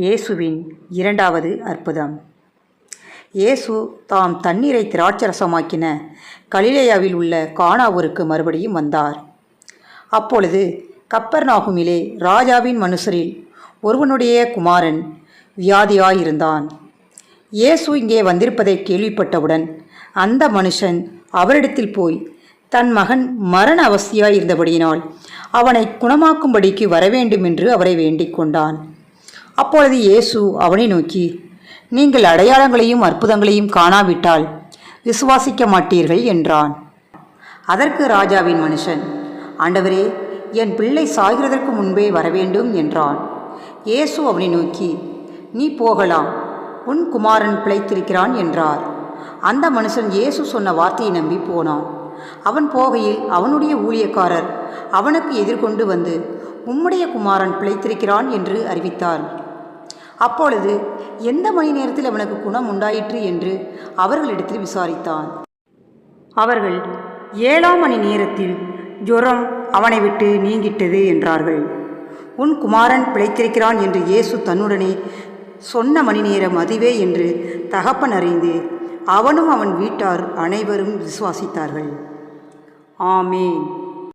இயேசுவின் இரண்டாவது அற்புதம். இயேசு தாம் தண்ணீரை திராட்சரசமாக்கின கலிலேயாவில் உள்ள கானாவூருக்கு மறுபடியும் வந்தார். அப்பொழுது கப்பர்நாகுமிலே ராஜாவின் மனுஷரில் ஒருவனுடைய குமாரன் வியாதியாயிருந்தான். இயேசு இங்கே வந்திருப்பதை கேள்விப்பட்டவுடன் அந்த மனுஷன் அவரிடத்தில் போய் தன் மகன் மரண அவஸ்தியாயிருந்தபடியினால் அவனை குணமாக்கும்படிக்கு வரவேண்டும் என்று அவரை வேண்டிக் கொண்டான். அப்பொழுது இயேசு அவனை நோக்கி நீங்கள் அடையாளங்களையும் அற்புதங்களையும் காணாவிட்டால் விசுவாசிக்க மாட்டீர்கள் என்றான். அதற்கு ராஜாவின் மனுஷன் ஆண்டவரே என் பிள்ளை சாகிறதற்கு முன்பே வரவேண்டும் என்றான். இயேசு அவனை நோக்கி நீ போகலாம் உன் குமாரன் பிழைத்திருக்கிறான் என்றார். அந்த மனுஷன் இயேசு சொன்ன வார்த்தையை நம்பி போனான். அவன் போகையில் அவனுடைய ஊழியக்காரர் அவனுக்கு எதிர்கொண்டு வந்து உம்முடைய குமாரன் பிழைத்திருக்கிறான் என்று அறிவித்தார். அப்பொழுது எந்த மணி நேரத்தில் அவனுக்கு குணம் உண்டாயிற்று என்று அவர்களிடத்தில் விசாரித்தான். அவர்கள் ஏழாம் மணி நேரத்தில் ஜுரம் அவனை விட்டு நீங்கிட்டது என்றார்கள். உன் குமாரன் பிழைத்திருக்கிறான் என்று இயேசு தன்னுடனே சொன்ன மணி நேரம் அதுவே என்று தகப்பன் அறிந்து அவனும் அவன் வீட்டார் அனைவரும் விசுவாசித்தார்கள். ஆமேன்.